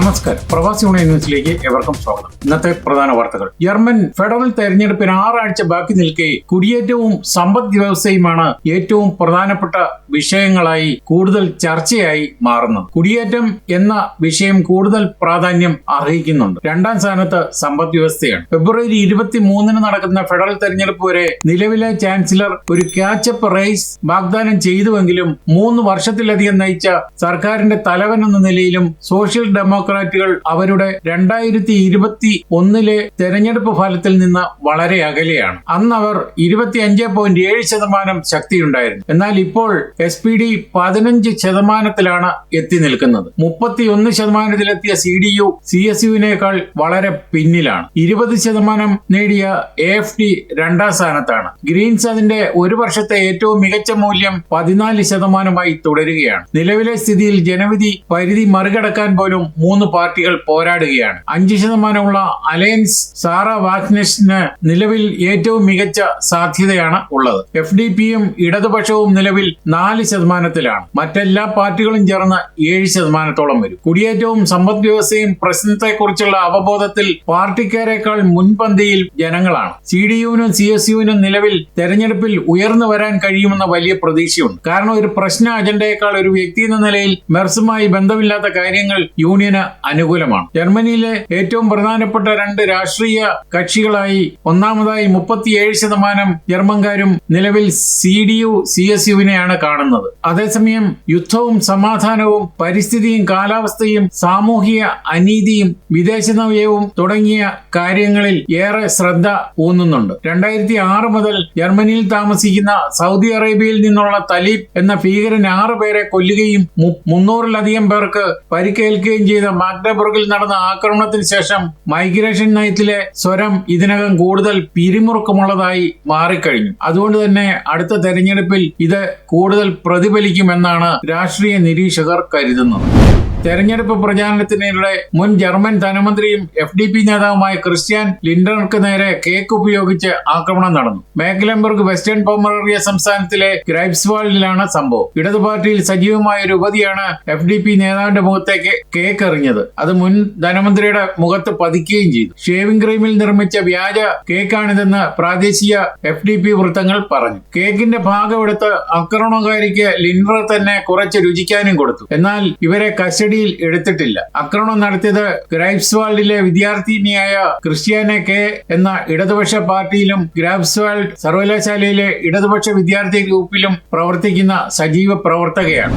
നമസ്കാരം. പ്രവാസി യൂണിയൻ ന്യൂസിലേക്ക് എവർക്കും സ്വാഗതം. ഇന്നത്തെ പ്രധാന വാർത്തകൾ. ജർമ്മൻ ഫെഡറൽ തെരഞ്ഞെടുപ്പിന് ആറാഴ്ച ബാക്കി നിൽക്കെ കുടിയേറ്റവും സമ്പദ് വ്യവസ്ഥയുമാണ് ഏറ്റവും പ്രധാനപ്പെട്ട വിഷയങ്ങളായി കൂടുതൽ ചർച്ചയായി മാറുന്നത്. കുടിയേറ്റം എന്ന വിഷയം കൂടുതൽ പ്രാധാന്യം അർഹിക്കുന്നുണ്ട്. രണ്ടാം സ്ഥാനത്ത് സമ്പദ് വ്യവസ്ഥയാണ്. ഫെബ്രുവരി ഇരുപത്തി മൂന്നിന് നടക്കുന്ന ഫെഡറൽ തെരഞ്ഞെടുപ്പ് വരെ നിലവിലെ ചാൻസലർ ഒരു ക്യാച്ചപ്പ് റേസ് വാഗ്ദാനം ചെയ്തുവെങ്കിലും മൂന്ന് വർഷത്തിലധികം നയിച്ച സർക്കാരിന്റെ തലവൻ എന്ന നിലയിലും സോഷ്യൽ ഡെമോക്രാറ്റുകൾ അവരുടെ രണ്ടായിരത്തി ഇരുപത്തി ഒന്നിലെ തെരഞ്ഞെടുപ്പ് ഫലത്തിൽ നിന്ന് വളരെ അകലെയാണ്. അന്ന് അവർ ഇരുപത്തി അഞ്ച് പോയിന്റ് ഏഴ് ശതമാനം ശക്തിയുണ്ടായിരുന്നു. എന്നാൽ ഇപ്പോൾ എസ് പി ഡി പതിനഞ്ച് ശതമാനത്തിലാണ് എത്തി നിൽക്കുന്നത്. മുപ്പത്തി ഒന്ന് ശതമാനത്തിലെത്തിയ C D U C S യുവിനേക്കാൾ വളരെ പിന്നിലാണ്. ഇരുപത് ശതമാനം നേടിയ എ എഫ് ഡി രണ്ടാം സ്ഥാനത്താണ്. ഗ്രീൻസ് അതിന്റെ ഒരു വർഷത്തെ ഏറ്റവും മികച്ച മൂല്യം പതിനാല് ശതമാനമായി തുടരുകയാണ്. നിലവിലെ സ്ഥിതിയിൽ ജനവിധി പരിധി മറികടക്കാൻ പോലും മൂന്ന് പാർട്ടികൾ പോരാടുകയാണ്. അഞ്ച് ശതമാനമുള്ള അലയൻസ് സാറ വാഗ്നസിന് നിലവിൽ ഏറ്റവും മികച്ച സാധ്യതയാണ് ഉള്ളത്. എഫ് ഡി പിയും ഇടതുപക്ഷവും നിലവിൽ നാല് ശതമാനത്തിലാണ്. മറ്റെല്ലാ പാർട്ടികളും ചേർന്ന് ഏഴ് ശതമാനത്തോളം വരും. കുടിയേറ്റവും സമ്പദ് വ്യവസ്ഥയും പ്രശ്നത്തെക്കുറിച്ചുള്ള അവബോധത്തിൽ പാർട്ടിക്കാരെക്കാൾ മുൻപന്തിയിൽ ജനങ്ങളാണ്. സി ഡി യുവിനും സി എസ് യുവിനും നിലവിൽ തെരഞ്ഞെടുപ്പിൽ ഉയർന്നു വരാൻ കഴിയുമെന്ന വലിയ പ്രതീക്ഷയുണ്ട്. കാരണം ഒരു പ്രശ്ന അജണ്ടയേക്കാൾ ഒരു വ്യക്തി എന്ന നിലയിൽ മെർസുമായി ബന്ധമില്ലാത്ത കാര്യങ്ങൾ യൂണിയന് അനുകൂലമാണ്. ജർമ്മനിയിലെ ഏറ്റവും പ്രധാനപ്പെട്ട രണ്ട് രാഷ്ട്രീയ കക്ഷികളായി ഒന്നാമതായി മുപ്പത്തിയേഴ് ശതമാനം ജർമ്മൻകാരും നിലവിൽ C D U C S യുവിനെയാണ് കാണുന്നത്. അതേസമയം യുദ്ധവും സമാധാനവും പരിസ്ഥിതിയും കാലാവസ്ഥയും സാമൂഹിക അനീതിയും വിദേശ നയവും തുടങ്ങിയ കാര്യങ്ങളിൽ ഏറെ ശ്രദ്ധ ഊന്നുന്നുണ്ട്. രണ്ടായിരത്തി ആറ് മുതൽ ജർമ്മനിയിൽ താമസിക്കുന്ന സൗദി അറേബ്യയിൽ നിന്നുള്ള തലീബ് എന്ന ഭീകരൻ ആറ് പേരെ കൊല്ലുകയും മുന്നൂറിലധികം പേർക്ക് പരിക്കേൽക്കുകയും ചെയ്ത മാഗ്ഡബർഗിൽ നടന്ന ആക്രമണത്തിന് ശേഷം മൈഗ്രേഷൻ നയത്തിലെ സ്വരം ഇതിനകം കൂടുതൽ പിരിമുറുക്കമുള്ളതായി മാറിക്കഴിഞ്ഞു. അതുകൊണ്ട് തന്നെ അടുത്ത തെരഞ്ഞെടുപ്പിൽ ഇത് കൂടുതൽ പ്രതിഫലിക്കുമെന്നാണ് രാഷ്ട്രീയ നിരീക്ഷകർ കരുതുന്നത്. തെരഞ്ഞെടുപ്പ് പ്രചാരണത്തിനിടെ മുൻ ജർമ്മൻ ധനമന്ത്രിയും എഫ് ഡി പി നേതാവുമായ ക്രിസ്ത്യൻ ലിൻഡർക്ക് നേരെ കേക്ക് ഉപയോഗിച്ച് ആക്രമണം നടന്നു. മേഖലംബർഗ് വെസ്റ്റേൺ പോമറേറിയ സംസ്ഥാനത്തിലെ ഗ്രൈബ്സ്വാളിലാണ് സംഭവം. ഇടതു പാർട്ടിയിൽ സജീവമായ ഒരു യുവതിയാണ് എഫ് ഡി പി നേതാവിന്റെ മുഖത്തേക്ക് കേക്ക് എറിഞ്ഞത്. അത് മുൻ ധനമന്ത്രിയുടെ മുഖത്ത് പതിക്കുകയും ചെയ്തു. ഷേവിംഗ് ക്രീമിൽ നിർമ്മിച്ച വ്യാജ കേക്കാണിതെന്ന് പ്രാദേശിക എഫ് ഡി പി വൃത്തങ്ങൾ പറഞ്ഞു. കേക്കിന്റെ ഭാഗമെടുത്ത് ആക്രമണകാരിക്ക് ലിൻഡർ തന്നെ കുറച്ച് രുചിക്കാനും കൊടുത്തു. എന്നാൽ ഇവരെ കസ്റ്റഡിയിൽ എടുത്തിട്ടില്ല. ആക്രമണം നടത്തിയത് ഗ്രൈബ്സ്വാൾഡിലെ വിദ്യാർത്ഥിനിയായ ക്രിസ്ത്യാനെ കെ എന്ന ഇടതുപക്ഷ പാർട്ടിയിലും ഗ്രാബ്സ്വാൾഡ് സർവകലാശാലയിലെ ഇടതുപക്ഷ വിദ്യാർത്ഥി ഗ്രൂപ്പിലും പ്രവർത്തിക്കുന്ന സജീവ പ്രവർത്തകയാണ്.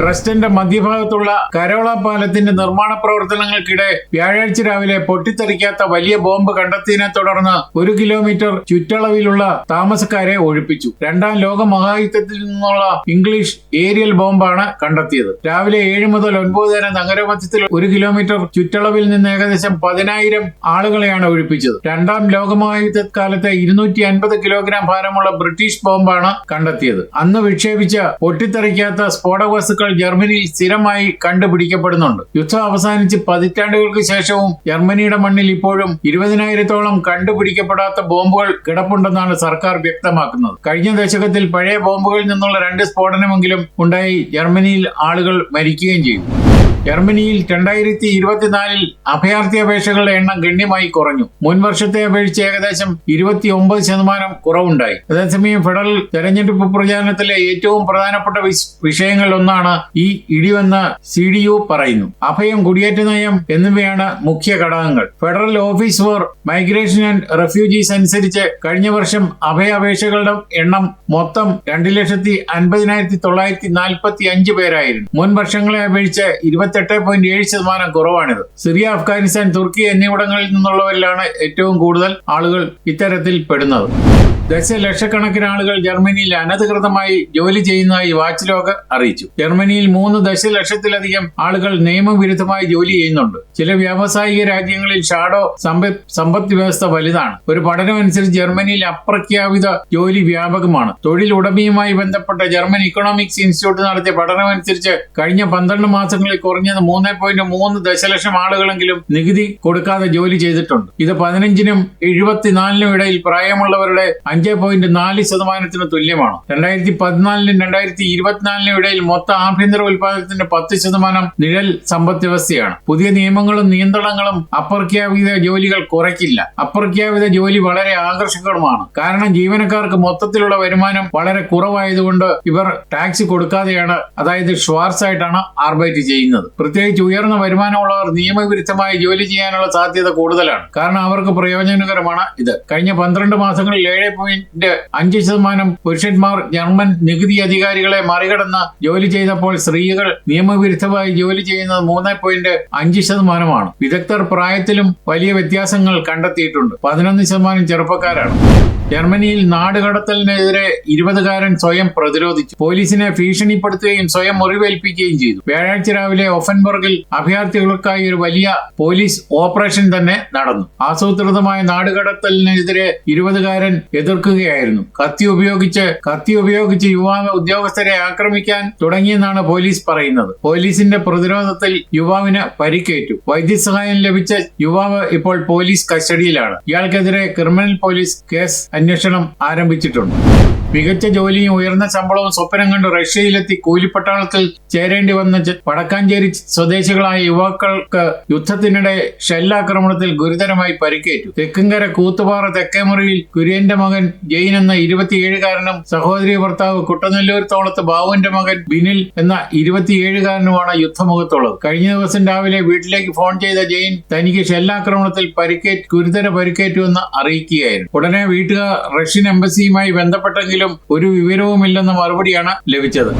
ട്രസ്റ്റിന്റെ മധ്യഭാഗത്തുള്ള കരോള പാലത്തിന്റെ നിർമ്മാണ പ്രവർത്തനങ്ങൾക്കിടെ വ്യാഴാഴ്ച രാവിലെ പൊട്ടിത്തെറിക്കാത്ത വലിയ ബോംബ് കണ്ടെത്തിയതിനെ തുടർന്ന് ഒരു കിലോമീറ്റർ ചുറ്റളവിലുള്ള താമസക്കാരെ ഒഴിപ്പിച്ചു. രണ്ടാം ലോക മഹായുദ്ധത്തിൽ നിന്നുള്ള ഇംഗ്ലീഷ് ഏരിയൽ ബോംബാണ് കണ്ടെത്തിയത്. രാവിലെ ഏഴ് മുതൽ ഒൻപത് വരെ നഗരമധ്യത്തിൽ ഒരു കിലോമീറ്റർ ചുറ്റളവിൽ നിന്ന് ഏകദേശം പതിനായിരം ആളുകളെയാണ് ഒഴിപ്പിച്ചത്. രണ്ടാം ലോകമഹായുദ്ധ കാലത്തെ ഇരുന്നൂറ്റി അൻപത് കിലോഗ്രാം ഭാരമുള്ള ബ്രിട്ടീഷ് ബോംബാണ് കണ്ടെത്തിയത്. അന്ന് വിക്ഷേപിച്ച പൊട്ടിത്തെറിക്കാത്ത സ്ഫോടക വസ്തുക്കൾ ജർമ്മനിയിൽ സ്ഥിരമായി കണ്ടുപിടിക്കപ്പെടുന്നുണ്ട്. യുദ്ധം അവസാനിച്ച് പതിറ്റാണ്ടുകൾക്ക് ശേഷവും ജർമ്മനിയുടെ മണ്ണിൽ ഇപ്പോഴും ഇരുപതിനായിരത്തോളം കണ്ടുപിടിക്കപ്പെടാത്ത ബോംബുകൾ കിടപ്പുണ്ടെന്നാണ് സർക്കാർ വ്യക്തമാക്കുന്നത്. കഴിഞ്ഞ ദശകത്തിൽ പഴയ ബോംബുകളിൽ നിന്നുള്ള രണ്ട് സ്ഫോടനമെങ്കിലും ഉണ്ടായി. ജർമ്മനിയിൽ ആളുകൾ മരിക്കുകയും ചെയ്തു. ജർമ്മനിയിൽ രണ്ടായിരത്തി ഇരുപത്തിനാലിൽ അഭയാർത്ഥി അപേക്ഷകളുടെ എണ്ണം ഗണ്യമായി കുറഞ്ഞു. മുൻ വർഷത്തെ അപേക്ഷിച്ച് ഏകദേശം ഇരുപത്തി ഒമ്പത് ശതമാനം കുറവുണ്ടായി. അതേസമയം ഫെഡറൽ തെരഞ്ഞെടുപ്പ് പ്രചാരണത്തിലെ ഏറ്റവും പ്രധാനപ്പെട്ട വിഷയങ്ങളിലൊന്നാണ് ഈ ഇടിവെന്ന് സി ഡി യു പറയുന്നു. അഭയം കുടിയേറ്റ നയം എന്നിവയാണ് മുഖ്യ ഘടകങ്ങൾ. Federal office for migration and refugees അനുസരിച്ച് കഴിഞ്ഞ വർഷം അഭയ അപേക്ഷകളുടെ എണ്ണം മൊത്തം രണ്ട് ലക്ഷത്തി അൻപതിനായിരത്തി തൊള്ളായിരത്തി നാൽപ്പത്തി അഞ്ച് പേരായിരുന്നു. മുൻ വർഷങ്ങളെ അപേക്ഷിച്ച് ഇരുപത്തെട്ട് പോയിന്റ് ഏഴ് ശതമാനം കുറവാണിത്. സിറിയ അഫ്ഗാനിസ്ഥാൻ തുർക്കി എന്നിവിടങ്ങളിൽ നിന്നുള്ളവരിലാണ് ഏറ്റവും കൂടുതൽ ആളുകൾ ഇത്തരത്തിൽ പെടുന്നത്. ദശലക്ഷക്കണക്കിന് ആളുകൾ ജർമ്മനിയിൽ അനധികൃതമായി ജോലി ചെയ്യുന്നതായി വാച്ച് ലോക അറിയിച്ചു. ജർമ്മനിയിൽ മൂന്ന് ദശലക്ഷത്തിലധികം ആളുകൾ നിയമവിരുദ്ധമായി ജോലി ചെയ്യുന്നുണ്ട്. ചില വ്യാവസായിക രാജ്യങ്ങളിൽ ഷാഡോ സമ്പദ് വ്യവസ്ഥ വലുതാണ്. ഒരു പഠനമനുസരിച്ച് ജർമ്മനിയിൽ അപ്രഖ്യാപിത ജോലി വ്യാപകമാണ്. തൊഴിൽ ഉടമയുമായി ബന്ധപ്പെട്ട ജർമ്മൻ ഇക്കണോമിക്സ് ഇൻസ്റ്റിറ്റ്യൂട്ട് നടത്തിയ പഠനമനുസരിച്ച് കഴിഞ്ഞ പന്ത്രണ്ട് മാസങ്ങളിൽ കുറഞ്ഞത് മൂന്ന് പോയിന്റ് മൂന്ന് ദശലക്ഷം ആളുകളെങ്കിലും നികുതി കൊടുക്കാതെ ജോലി ചെയ്തിട്ടുണ്ട്. ഇത് പതിനഞ്ചിനും എഴുപത്തിനാലിനും ഇടയിൽ പ്രായമുള്ളവരുടെ അഞ്ച് പോയിന്റ് നാല് ശതമാനത്തിന് തുല്യമാണ്. രണ്ടായിരത്തി പതിനാലിനും രണ്ടായിരത്തി ഇരുപത്തിനാലിനും ഇടയിൽ മൊത്ത ആഭ്യന്തര ഉൽപാദനത്തിന്റെ പത്ത് ശതമാനം നിഴൽ സമ്പദ് വ്യവസ്ഥയാണ്. പുതിയ നിയമങ്ങളും നിയന്ത്രണങ്ങളും അപ്രഖ്യാപിത ജോലികൾ കുറയ്ക്കില്ല. അപ്രഖ്യാപിത ജോലി വളരെ ആകർഷകമാണ്. കാരണം ജീവനക്കാർക്ക് മൊത്തത്തിലുള്ള വരുമാനം വളരെ കുറവായതുകൊണ്ട് ഇവർ ടാക്സ് കൊടുക്കാതെയാണ് അതായത് ഷ്വാർസ് ആയിട്ടാണ് ആർബൈറ്റ് ചെയ്യുന്നത്. പ്രത്യേകിച്ച് ഉയർന്ന വരുമാനമുള്ളവർ നിയമവിരുദ്ധമായി ജോലി ചെയ്യാനുള്ള സാധ്യത കൂടുതലാണ്. കാരണം അവർക്ക് പ്രയോജനകരമാണ് ഇത്. കഴിഞ്ഞ പന്ത്രണ്ട് മാസങ്ങളിൽ ഏഴ് പോയിന്റ് അഞ്ച് ശതമാനം പുരുഷന്മാർ ജർമ്മൻ നികുതി അധികാരികളെ മറികടന്ന് ജോലി ചെയ്തപ്പോൾ സ്ത്രീകൾ നിയമവിരുദ്ധമായി ജോലി ചെയ്യുന്നത് മൂന്ന് പോയിന്റ് അഞ്ച് ശതമാനമാണ്. വിദഗ്ധർ പ്രായത്തിലും വലിയ വ്യത്യാസങ്ങൾ കണ്ടെത്തിയിട്ടുണ്ട്. പതിനൊന്ന് ശതമാനം ചെറുപ്പക്കാരാണ്. ജർമ്മനിയിൽ നാടുകടത്തലിനെതിരെ ഇരുപതുകാരൻ സ്വയം പ്രതിരോധിച്ചു. പോലീസിനെ ഭീഷണിപ്പെടുത്തുകയും സ്വയം മുറിവേൽപ്പിക്കുകയും ചെയ്തു. വ്യാഴാഴ്ച രാവിലെ ഒഫൻബർഗിൽ അഭയാർത്ഥികൾക്കായി ഒരു വലിയ പോലീസ് ഓപ്പറേഷൻ തന്നെ നടന്നു. ആസൂത്രിതമായ നാടുകടത്തലിനെതിരെ ഇരുപതുകാരൻ എതിർക്കുകയായിരുന്നു. കത്തി ഉപയോഗിച്ച് കത്തി ഉപയോഗിച്ച് യുവാവ് ഉദ്യോഗസ്ഥരെ ആക്രമിക്കാൻ തുടങ്ങിയെന്നാണ് പോലീസ് പറയുന്നത്. പോലീസിന്റെ പ്രതിരോധത്തിൽ യുവാവിന് പരിക്കേറ്റു. വൈദ്യസഹായം ലഭിച്ച യുവാവ് ഇപ്പോൾ പോലീസ് കസ്റ്റഡിയിലാണ്. ഇയാൾക്കെതിരെ ക്രിമിനൽ പോലീസ് കേസ് അന്വേഷണം ആരംഭിച്ചിട്ടുണ്ട്. മികച്ച ജോലിയും ഉയർന്ന ശമ്പളവും സ്വപ്നം കണ്ട് റഷ്യയിലെത്തി കൂലിപ്പട്ടാളത്തിൽ ചേരേണ്ടി വന്ന വടക്കാഞ്ചേരി സ്വദേശികളായ യുവാക്കൾക്ക് യുദ്ധത്തിനിടെ ഷെല്ലാക്രമണത്തിൽ ഗുരുതരമായി പരിക്കേറ്റു. തെക്കുംകര കൂത്തുപാറ തെക്കേമുറിയിൽ കുര്യന്റെ മകൻ ജെയിൻ എന്ന ഇരുപത്തിയേഴുകാരനും സഹോദരി ഭർത്താവ് കുട്ടനെല്ലൂർ തോളത്ത് ബാബുവിന്റെ മകൻ ബിനിൽ എന്ന ഇരുപത്തിയേഴുകാരനുമാണ് യുദ്ധമുഖത്തുള്ളത്. കഴിഞ്ഞ ദിവസം രാവിലെ വീട്ടിലേക്ക് ഫോൺ ചെയ്ത ജെയിൻ തനിക്ക് ഷെല്ലാക്രമണത്തിൽ പരിക്കേറ്റ് ഗുരുതര പരിക്കേറ്റുവെന്ന് അറിയിക്കുകയായിരുന്നു. ഉടനെ വീട്ടുകാർ റഷ്യൻ എംബസിയുമായി ഒരു വിവരവുമില്ലെന്ന മറുപടിയാണ് ലഭിച്ചത്.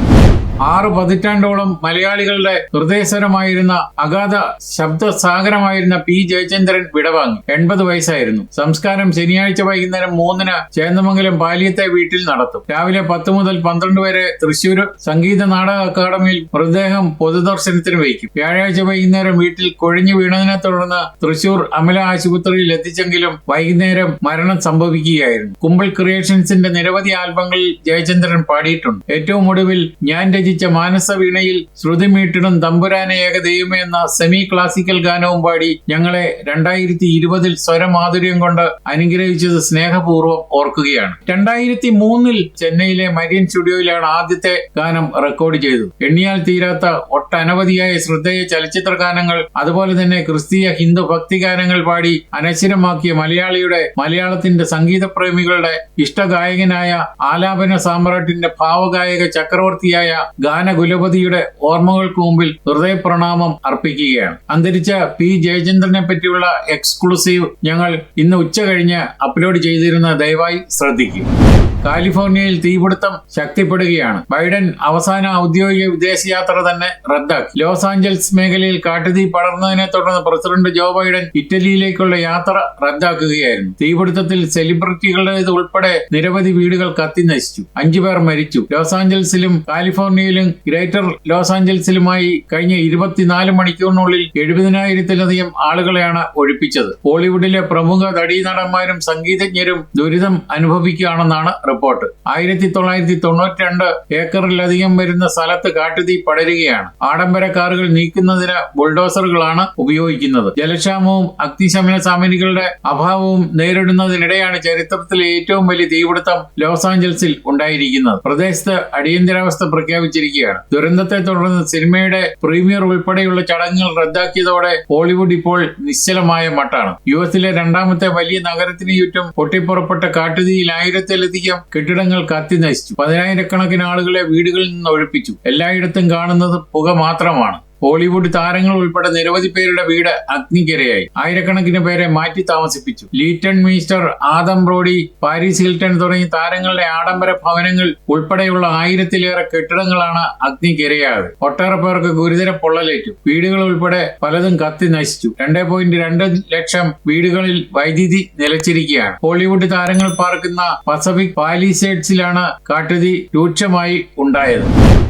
ആറ് പതിറ്റാണ്ടോളം മലയാളികളുടെ ഹൃദയസ്വരമായിരുന്ന അഗാധ ശബ്ദ സാഗരമായിരുന്ന പി ജയചന്ദ്രൻ വിടവാങ്ങി. എൺപത് വയസ്സായിരുന്നു. സംസ്കാരം ശനിയാഴ്ച വൈകുന്നേരം മൂന്നിന് ചേന്ദമംഗലം പാലിയത്തെ വീട്ടിൽ നടത്തും. രാവിലെ പത്ത് മുതൽ പന്ത്രണ്ട് വരെ തൃശൂർ സംഗീത നാടക അക്കാദമിയിൽ മൃതദേഹം പൊതുദർശനത്തിന് വയ്ക്കും വ്യാഴാഴ്ച വൈകുന്നേരം വീട്ടിൽ കൊഴിഞ്ഞു വീണതിനെ തുടർന്ന് തൃശൂർ അമല ആശുപത്രിയിൽ എത്തിച്ചെങ്കിലും വൈകുന്നേരം മരണം സംഭവിക്കുകയായിരുന്നു. കുമ്പിൾ ക്രിയേഷൻസിന്റെ നിരവധി ആൽബങ്ങളിൽ ജയചന്ദ്രൻ പാടിയിട്ടുണ്ട്. ഏറ്റവും ഒടുവിൽ ഞാൻ രചിച്ച മാനസവീണയിൽ ശ്രുതി മീട്ടിടും തമ്പുരാനെ ഏക എന്ന സെമി ക്ലാസിക്കൽ ഗാനവും പാടി ഞങ്ങളെ രണ്ടായിരത്തി ഇരുപതിൽ സ്വരമാധുര്യം കൊണ്ട് അനുഗ്രഹിച്ചത് സ്നേഹപൂർവം ഓർക്കുകയാണ്. രണ്ടായിരത്തി മൂന്നിൽ ചെന്നൈയിലെ മരിയൻ സ്റ്റുഡിയോയിലാണ് ആദ്യത്തെ ഗാനം റെക്കോർഡ് ചെയ്തത്. എണ്ണിയാൽ തീരാത്ത ഒട്ടനവധിയായ ശ്രദ്ധേയ ചലച്ചിത്ര ഗാനങ്ങൾ അതുപോലെ തന്നെ ക്രിസ്തീയ ഹിന്ദു ഭക്തി ഗാനങ്ങൾ പാടി അനശ്വരമാക്കിയ മലയാളിയുടെ മലയാളത്തിന്റെ സംഗീത പ്രേമികളുടെ ഇഷ്ടഗായകനായ ആലാപന സാമ്രാട്ടിന്റെ ഭാവഗായക ചക്രവർത്തിയായ ഗാനകുലപതിയുടെ ഓർമ്മകൾക്ക് മുമ്പിൽ ഹൃദയപ്രണാമം അർപ്പിക്കുകയാണ്. അന്തരിച്ച പി ജയചന്ദ്രനെ പറ്റിയുള്ള എക്സ്ക്ലൂസീവ് ഞങ്ങൾ ഇന്ന് ഉച്ച കഴിഞ്ഞ് അപ്ലോഡ് ചെയ്തിരുന്ന ദയവായി ശ്രദ്ധിക്കും കാലിഫോർണിയയിൽ തീപിടുത്തം ശക്തിപ്പെടുകയാണ്. ബൈഡൻ അവസാന ഔദ്യോഗിക വിദേശയാത്ര തന്നെ റദ്ദാക്കി. ലോസ് ആഞ്ചൽസ് മേഖലയിൽ കാട്ടുതീ പടർന്നതിനെ തുടർന്ന് പ്രസിഡന്റ് ജോ ബൈഡൻ ഇറ്റലിയിലേക്കുള്ള യാത്ര റദ്ദാക്കുകയായിരുന്നു. തീപിടുത്തത്തിൽ സെലിബ്രിറ്റികളുടേത് ഉൾപ്പെടെ നിരവധി വീടുകൾ കത്തിനശിച്ചു അഞ്ചു പേർ മരിച്ചു. ലോസ് ആഞ്ചൽസിലും കാലിഫോർണിയയിലും ഗ്രേറ്റർ ലോസ് ആഞ്ചൽസിലുമായി കഴിഞ്ഞ ഇരുപത്തിനാല് മണിക്കൂറിനുള്ളിൽ എഴുപതിനായിരത്തിലധികം ആളുകളെയാണ് ഒഴിപ്പിച്ചത്. ബോളിവുഡിലെ പ്രമുഖ നടീനടന്മാരും സംഗീതജ്ഞരും ദുരിതം അനുഭവിക്കുകയാണെന്നാണ് റിപ്പോർട്ട്. ആയിരത്തി തൊള്ളായിരത്തി തൊണ്ണൂറ്റി രണ്ട് ഏക്കറിലധികം വരുന്ന സ്ഥലത്ത് കാട്ടുതീ പടരുകയാണ്. ആഡംബര കാറുകൾ നീക്കുന്നതിന് ബുൾഡോസറുകളാണ് ഉപയോഗിക്കുന്നത്. ജലക്ഷാമവും അഗ്നിശമന സാമഗ്രികളുടെ അഭാവവും നേരിടുന്നതിനിടെയാണ് ചരിത്രത്തിലെ ഏറ്റവും വലിയ തീപിടുത്തം ലോസ് ആഞ്ചൽസിൽ ഉണ്ടായിരിക്കുന്നത്. പ്രദേശത്ത് അടിയന്തരാവസ്ഥ പ്രഖ്യാപിച്ചിരിക്കുകയാണ്. ദുരന്തത്തെ തുടർന്ന് സിനിമയുടെ പ്രീമിയർ ഉൾപ്പെടെയുള്ള ചടങ്ങുകൾ റദ്ദാക്കിയതോടെ ഹോളിവുഡ് ഇപ്പോൾ നിശ്ചലമായ മട്ടാണ്. യു എസിലെ രണ്ടാമത്തെ വലിയ നഗരത്തിന് ചുറ്റും പൊട്ടിപ്പുറപ്പെട്ട കാട്ടുതീയിൽ ആയിരത്തിലധികം കെട്ടിടങ്ങൾ കത്തി നശിച്ചു പതിനായിരക്കണക്കിന് ആളുകളെ വീടുകളിൽ നിന്ന് ഒഴിപ്പിച്ചു. എല്ലായിടത്തും കാണുന്നത് പുക മാത്രമാണ്. ഹോളിവുഡ് താരങ്ങൾ ഉൾപ്പെടെ നിരവധി പേരുടെ വീട് അഗ്നിക്കിരയായി. ആയിരക്കണക്കിന് പേരെ മാറ്റി താമസിപ്പിച്ചു. Leighton Meester Adam Brody Paris Hilton തുടങ്ങി താരങ്ങളുടെ ആഡംബര ഭവനങ്ങൾ ഉൾപ്പെടെയുള്ള ആയിരത്തിലേറെ കെട്ടിടങ്ങളാണ് അഗ്നിക്കിരയായത്. ഒട്ടേറെ പേർക്ക് ഗുരുതര പൊള്ളലേറ്റു. വീടുകൾ ഉൾപ്പെടെ പലതും കത്തി നശിച്ചു. രണ്ടേ പോയിന്റ് രണ്ട് ലക്ഷം വീടുകളിൽ വൈദ്യുതി നിലച്ചിരിക്കുകയാണ്. ഹോളിവുഡ് താരങ്ങൾ പാർക്കുന്ന പസഫിക് പാലിസേഡ്സിലാണ് കാട്ടുതീ രൂക്ഷമായി ഉണ്ടായത്.